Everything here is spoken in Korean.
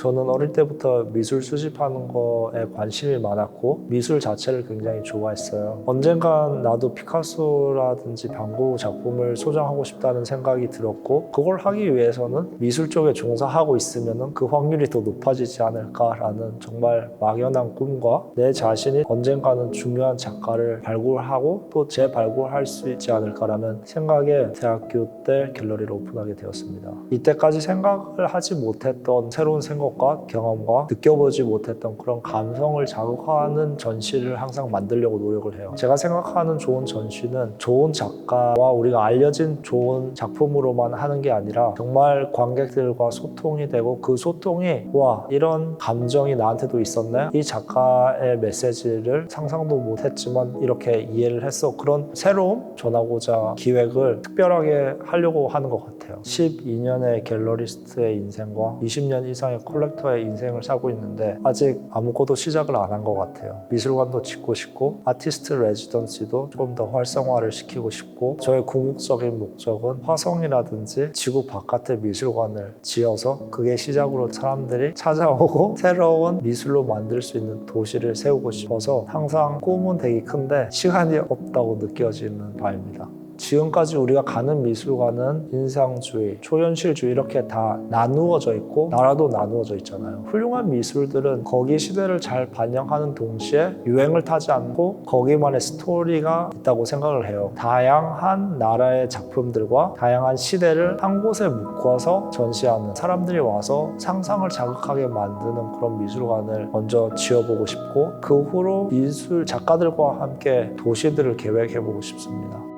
저는 어릴 때부터 미술 수집하는 거에 관심이 많았고 미술 자체를 굉장히 좋아했어요. 언젠간 나도 피카소라든지 방고 작품을 소장하고 싶다는 생각이 들었고 그걸 하기 위해서는 미술 쪽에 종사하고 있으면 그 확률이 더 높아지지 않을까라는 정말 막연한 꿈과 내 자신이 언젠가는 중요한 작가를 발굴하고 또 재발굴할 수 있지 않을까라는 생각에 대학교 때 갤러리를 오픈하게 되었습니다. 이때까지 생각을 하지 못했던 새로운 생각 과 경험과 느껴보지 못했던 그런 감성을 자극하는 전시를 항상 만들려고 노력을 해요. 제가 생각하는 좋은 전시는 좋은 작가와 우리가 알려진 좋은 작품으로만 하는 게 아니라 정말 관객들과 소통이 되고 그 소통이 와 이런 감정이 나한테도 있었네. 이 작가의 메시지를 상상도 못했지만 이렇게 이해를 했어. 그런 새로움 전하고자 기획을 특별하게 하려고 하는 것 같아요. 12년의 갤러리스트의 인생과 20년 이상의 컬렉터의 인생을 살고 있는데 아직 아무것도 시작을 안 한 것 같아요 미술관도 짓고 싶고 아티스트 레지던시도 좀더 활성화를 시키고 싶고 저의 궁극적인 목적은 화성이라든지 지구 바깥의 미술관을 지어서 그게 시작으로 사람들이 찾아오고 새로운 미술로 만들 수 있는 도시를 세우고 싶어서 항상 꿈은 되게 큰데 시간이 없다고 느껴지는 바입니다. 지금까지 우리가 가는 미술관은 인상주의, 초현실주의 이렇게 다 나누어져 있고 나라도 나누어져 있잖아요. 훌륭한 미술들은 거기 시대를 잘 반영하는 동시에 유행을 타지 않고 거기만의 스토리가 있다고 생각을 해요. 다양한 나라의 작품들과 다양한 시대를 한 곳에 묶어서 전시하는 사람들이 와서 상상을 자극하게 만드는 그런 미술관을 먼저 지어보고 싶고 그 후로 미술 작가들과 함께 도시들을 계획해보고 싶습니다.